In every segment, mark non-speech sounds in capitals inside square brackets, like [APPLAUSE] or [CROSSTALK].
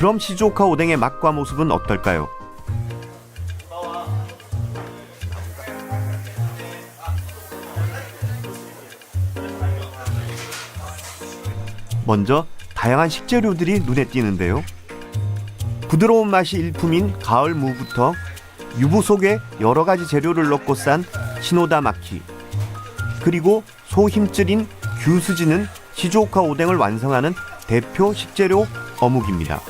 그럼 시즈오카 오뎅의 맛과 모습은 어떨까요? 먼저 다양한 식재료들이 눈에 띄는데요. 부드러운 맛이 일품인 가을 무부터 유부 속에 여러 가지 재료를 넣고 싼 시노다 마키 그리고 소 힘줄인 규스지는 시즈오카 오뎅을 완성하는 대표 식재료 어묵입니다.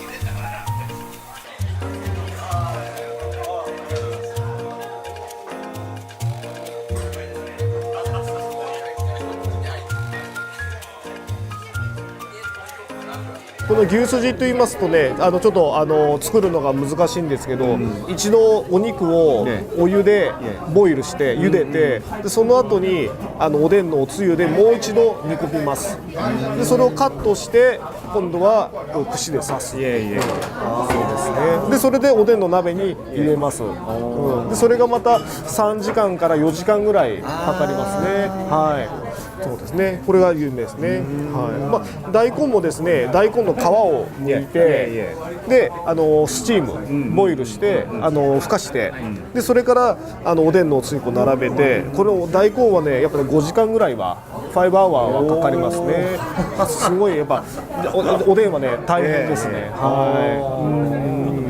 この牛すじと言いますとねあのちょっとあの作るのが難しいんですけど、一度お肉をね。お湯でボイルして茹でて、でその後にあのおでんのおつゆでもう一度煮込みます、でそれをカットして今度はこう串で刺す。そうですね。でそれでおでんの鍋に入れます、うん。でそれがまた3時間から4時間ぐらいかかりますね。はいそうですね。これが有名ですね。はい。まあ大根もですね、大根の皮を剥いて、で、あのスチーム、ボイルして、あのふかして、でそれからあのおでんのおつゆこう並べて、これを大根はね、やっぱり5時間ぐらいは。5アワーはかかりますね。あすごいやっぱおおでんはね大変ですね。はい。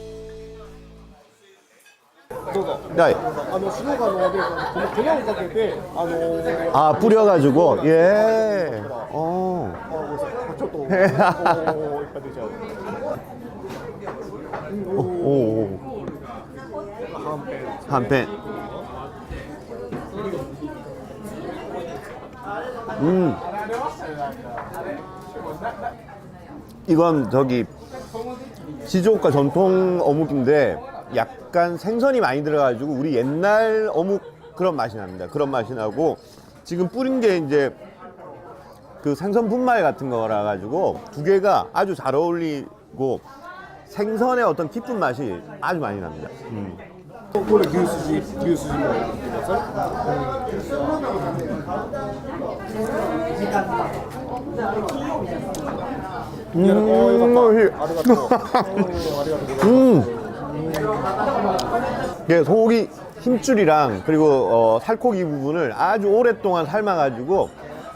はい。あの塩がのでこの粉をかけてあのー 아 뿌려가지고 예. 어, あちょっとおーいっぱい出ちゃう。 오, 오. 한펜. 음. 이건 저기 시즈오카 전통 어묵인데 약간 생선이 많이 들어가지고 우리 옛날 어묵 그런 맛이 납니다. 그런 맛이 나고 지금 뿌린 게 이제 그 생선 분말 같은 거라 가지고 두 개가 아주 잘 어울리고 생선의 어떤 깊은 맛이 아주 많이 납니다. 원래 기우 수지, 기우 수지 먹었어? 음, 맛이. 음, [LAUGHS] 예, 소고기 힘줄이랑 그리고 어, 살코기 부분을 아주 오랫동안 삶아가지고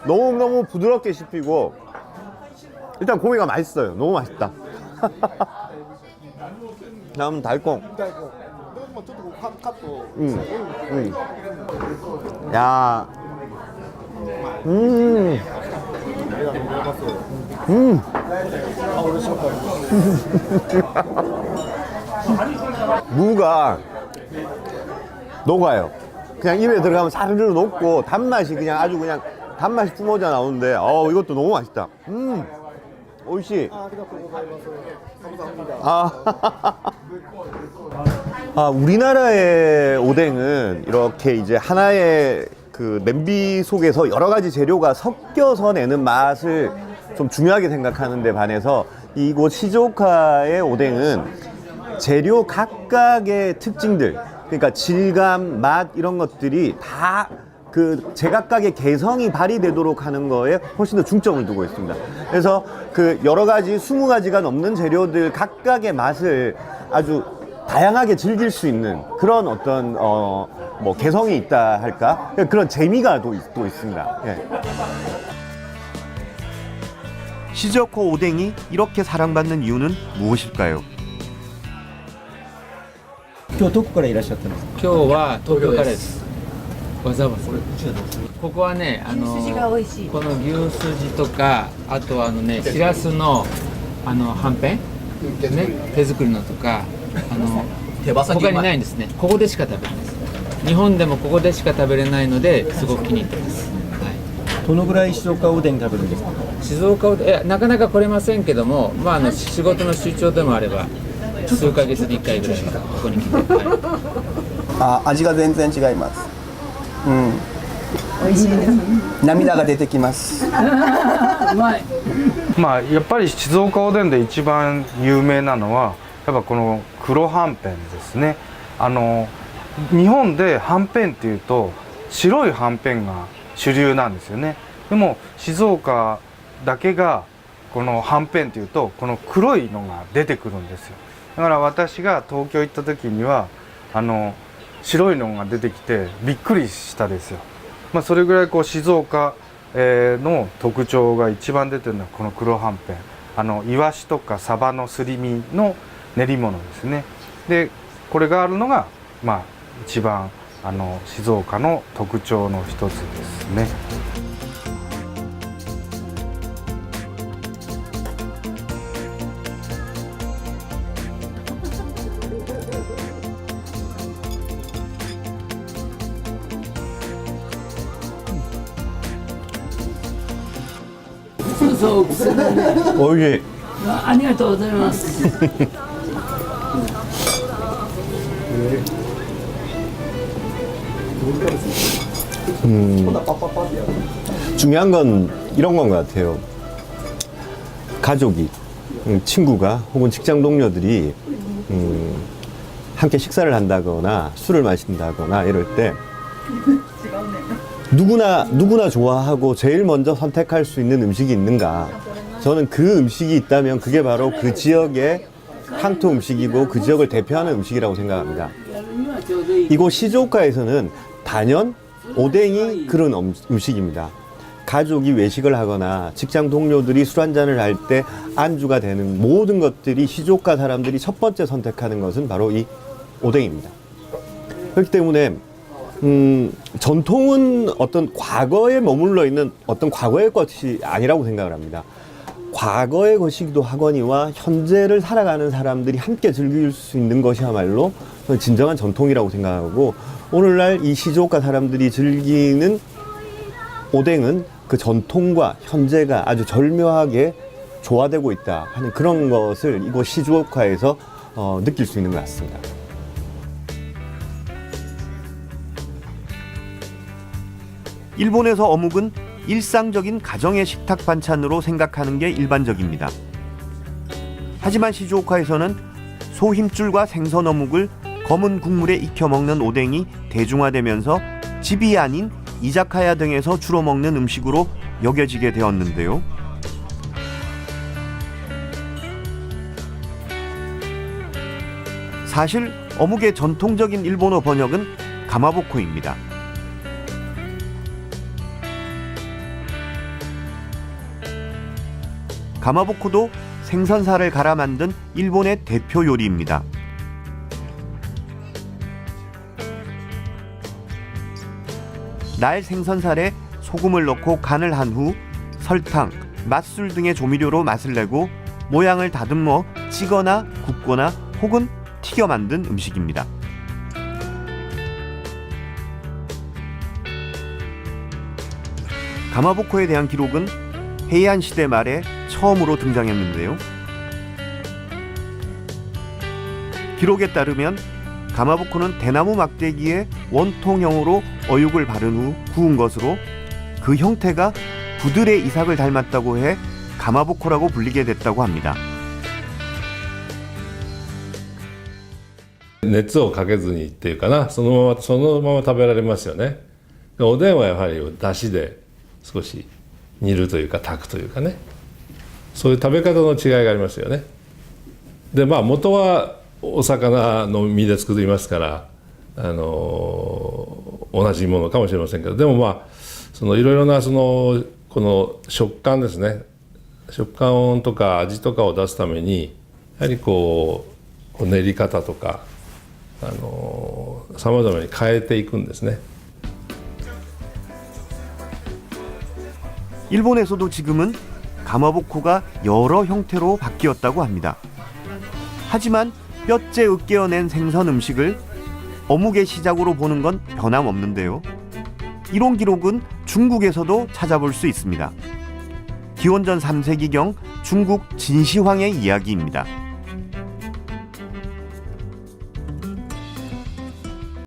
너무너무 부드럽게 씹히고 일단 고기가 맛있어요. 너무 맛있다. [LAUGHS] 다음 달콩. 음. 음. 야. 음. 음. 아, [LAUGHS] 무가 녹아요. 그냥 입에 들어가면 사르르 녹고 단맛이 그냥 아주 그냥 단맛이 뿜어져 나오는데 어 이것도 너무 맛있다. 음. 오이시. 아, [LAUGHS] 아 우리나라의 오뎅은 이렇게 이제 하나의 그 냄비 속에서 여러 가지 재료가 섞여서 내는 맛을 좀 중요하게 생각하는데 반해서 이곳 시조카의 오뎅은 재료 각각의 특징들, 그러니까 질감, 맛 이런 것들이 다 그 제각각의 개성이 발휘되도록 하는 거에 훨씬 더 중점을 두고 있습니다. 그래서 그 여러 가지 20가지가 넘는 재료들 각각의 맛을 아주 다양하게 즐길 수 있는 그런 어떤 어 뭐 개성이 있다 할까 그런 재미가 또, 있, 또 있습니다. 예. 시즈오카 오뎅이 이렇게 사랑받는 이유는 무엇일까요? 今日どこからいらっしゃったんですか？今日は東京からです。わざわざ。ここはねあの牛すじが美味しい。この牛すじとかあとあのねしらすのあのはんぺん？ね手作りのとかあの他にないんですね。ここでしか食べれないです。日本でもここでしか食べれないのですごく気に入ってます、はい、どのぐらい静岡おでん食べるんですか？静岡をいやなかなか来れませんけども、まあ、あの仕事の出張でもあれば数ヶ月に1回ぐらいはここに来て、はい。あ味が全然違います。うん。涙が出てきます。まあやっぱり静岡おでんで一番有名なのはやっぱこの黒はんぺんですね。あの日本ではんぺんっていうと白いはんぺんが主流なんですよね。でも静岡だけがこのはんぺんっていうとこの黒いのが出てくるんですよだから私が東京行った時にはあの白いのが出てきてびっくりしたですよ。まあ、それぐらいこう静岡、の特徴が一番出てるのはこの黒はんぺん。あのイワシとかサバのすり身の練り物ですね。でこれがあるのがまあ一番あの静岡の特徴の一つですね。おいしいありがとうございます。 중요한 건 이런 건 것 같아요. 가족이, 음, 친구가 혹은 직장 동료들이 음, 함께 식사를 한다거나 술을 마신다거나 이럴 때 [LAUGHS] 누구나 누구나 좋아하고 제일 먼저 선택할 수 있는 음식이 있는가? 저는 그 음식이 있다면 그게 바로 그 지역의 향토 음식이고 그 지역을 대표하는 음식이라고 생각합니다. 이곳 시즈오카에서는 단연 오뎅이 그런 음- 음식입니다. 가족이 외식을 하거나 직장 동료들이 술 한잔을 할 때 안주가 되는 모든 것들이 시즈오카 사람들이 첫 번째 선택하는 것은 바로 이 오뎅입니다. 그렇기 때문에 음, 전통은 어떤 과거에 머물러 있는 어떤 과거의 것이 아니라고 생각을 합니다. 과거의 것이기도 하거니와 현재를 살아가는 사람들이 함께 즐길 수 있는 것이야말로 진정한 전통이라고 생각하고 오늘날 이 시조카 사람들이 즐기는 오뎅은 그 전통과 현재가 아주 절묘하게 조화되고 있다 하는 그런 것을 이곳 시주오카에서 어, 느낄 수 있는 것 같습니다. 일본에서 어묵은 일상적인 가정의 식탁 반찬으로 생각하는 게 일반적입니다. 하지만 시즈오카에서는 소 힘줄과 생선 어묵을 검은 국물에 익혀 먹는 오뎅이 대중화되면서 집이 아닌 이자카야 등에서 주로 먹는 음식으로 여겨지게 되었는데요. 사실 어묵의 전통적인 일본어 번역은 가마보코입니다. 가마보코도 생선살을 갈아 만든 일본의 대표 요리입니다. 날 생선살에 소금을 넣고 간을 한 후 설탕, 맛술 등의 조미료로 맛을 내고 모양을 다듬어 찌거나 굽거나 혹은 튀겨 만든 음식입니다. 가마보코에 대한 기록은 해안 시대 말에 처음으로 등장했는데요. 기록에 따르면 가마보코는 대나무 막대기에 원통형으로 어육을 바른 후 구운 것으로 그 형태가 부들의 이삭을 닮았다고 해 가마보코라고 불리게 됐다고 합니다. 熱をかけずにっていうかなそのままそのまま食べられますよねでおでんはやはりだしで少し煮るというか炊くというかね そういう食べ方の違いがありますよねでまあ元はお魚の身で作りますからあの同じものかもしれませんけどでもまあそのいろいろなそのこの食感ですね食感とか味とかを出すためにやはりこうこう練り方とかあのさまざまに変えていくんですね。 일본에서도 지금은 가마보코가 여러 형태로 바뀌었다고 합니다. 하지만 뼈째 으깨어낸 생선 음식을 어묵의 시작으로 보는 건 변함없는데요. 이런 기록은 중국에서도 찾아볼 수 있습니다. 기원전 3세기경 중국 진시황의 이야기입니다.